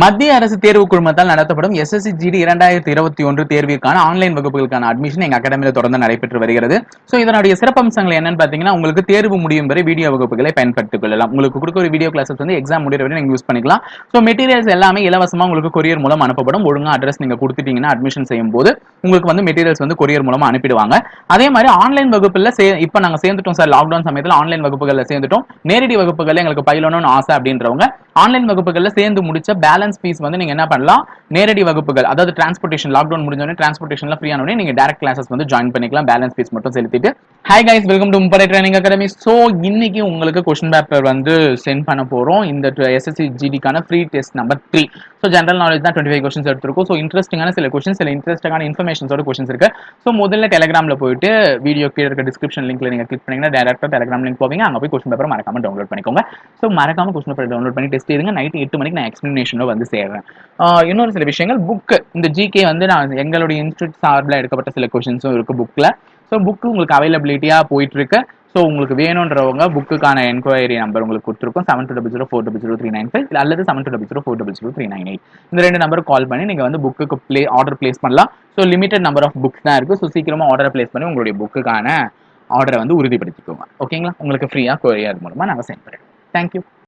மத்திய அரசு தேர்வு குழுமத்தால் நடத்தப்படும் எஸ்எஸ்சி ஜிடி இரண்டாயிரத்தி இருபத்தி ஒன்று தேர்விற்கான ஆன்லைன் வகுப்புகளுக்கான அட்மிஷன் எங்க அகாடமியில் தொடர்ந்து நடைபெற்று வருகிறது. ஸோ இதனுடைய சிறப்பம்சங்கள் என்னன்னு பாத்தீங்கன்னா உங்களுக்கு தேர்வு முடியும் வரை வீடியோ வகுப்புகளை பயன்படுத்திக் கொள்ளலாம். உங்களுக்கு கொடுக்க ஒரு வீடியோ கிளாஸஸ் வந்து எக்ஸாம் முடிகிற வரை நீங்க யூஸ் பண்ணிக்கலாம். ஸோ மெட்டீரியல்ஸ் எல்லாமே இலவசமா உங்களுக்கு கொரியர் மூலம் அனுப்பப்படும். ஒழுங்கா அட்ரஸ் நீங்க கொடுத்துட்டீங்கன்னா அட்மிஷன் செய்யும் போது உங்களுக்கு வந்து மெட்டீரியல்ஸ் வந்து கொரியர் மூலமா அனுப்பிடுவாங்க. அதே மாதிரி ஆன்லைன் வகுப்புல சே இப்போ நாங்க சேர்ந்துட்டோம் சார் லாக்டவுன் சமயத்தில் ஆன்லைன் வகுப்புகளில் சேர்ந்துட்டோம். நேரடி வகுப்புகளில் எங்களுக்கு பயிலணும்னு ஆசை அப்படின்றவங்க ஆன்லைன் வகுப்புகளில் சேர்ந்து முடிச்ச பேலன்ஸ் ஃபீஸ் வந்து நீங்க என்ன பண்ணலாம்? நேரடி வகுப்புகள் அதாவது டிரான்ஸ்போர்ட்டேஷன் லாக்டவுன் முடிஞ்சோடனே டிரான்ஸ்போர்ட்டேஷன்ல ஃப்ரீ ஆனோடனே நீங்க டேரக்ட் கிளாஸஸ் வந்து ஜாயின் பண்ணிக்கலாம். பேலன்ஸ் ஃபீஸ் மட்டும் செலுத்திட்டு. ஹை கைஸ் வெல்கம் டு முப்படை ட்ரைனிங் அகாடமி ஸோ இன்னைக்கு உங்களுக்கு கொஸ்டின் பேப்பர் வந்து சென்ட் பண்ண போறோம். இந்த SSC ஜிடிக்கான free test number three so general knowledge தான் டுவெண்ட்டி ஃபைவ் கொஸ்டின்ஸ் எடுத்திருக்கோம் ஸோ இன்ட்ரெஸ்டிங்கான சில கொஸ்டின் சில இன்ட்ரெஸ்டிங்கான இன்ஃபர்மேஷன்ஸோட கொஸ்டின்ஸ் இருக்கு. ஸோ முதல்ல டெலிகிராமில் போயிட்டு வீடியோ கீழே இருக்க டிஸ்கிரிப்ஷன் லிங்க்ல நீங்க கிளிக் பண்ணீங்கன்னா டேரக்டா டெலிகிராம் லிங்க் போவீங்க. அங்கே போய் கொஸ்டின் பேப்பர் மறக்காம டவுன்லோட் பண்ணிக்கோங்க. ஸோ மறக்காம கொஸ்டின் பேப்பர் டவுன்லோட் பண்ணி டெஸ்ட் எழுதுங்க நைட் எட்டு மணிக்கு நான் எக்ஸ்பிளனேஷனோ வந்து சேர்றேன். இன்னொரு சில விஷயங்கள் புக்கு இந்த ஜிகே வந்து நான் எங்களுடைய இன்ஸ்டியூட் சார்பில் எடுக்கப்பட்ட சில கொஸ்டின்ஸும் இருக்கு புக்ல ஸோ புக்கு உங்களுக்கு அவைலபிலிட்டியா போயிட்டு இருக்கு. ஸோ உங்களுக்கு வேணுன்றவங்க புக்குக்கான என்கொயரி நம்பர் உங்களுக்கு கொடுத்துருக்கோம். Seven two double zero four double zero three nine five அல்லது seven two double zero four double zero three nine eight இந்த ரெண்டு நம்பருக்கு கால் பண்ணி நீங்கள் வந்து புக்குக்கு ப்ளே ஆர்டர் பிளேஸ் பண்ணலாம். So limited number of books தான் இருக்குது ஸோ சீக்கிரமாக ஆர்டர் பிளேஸ் பண்ணி உங்களுடைய புக்குக்கான ஆர்டரை வந்து உறுதிப்படுத்திக்கோங்க. ஓகேங்களா உங்களுக்கு ஃப்ரீயாக கொரியர் மூலமாக நாங்கள் சென்ட் பண்ணுறோம் தேங்க்யூ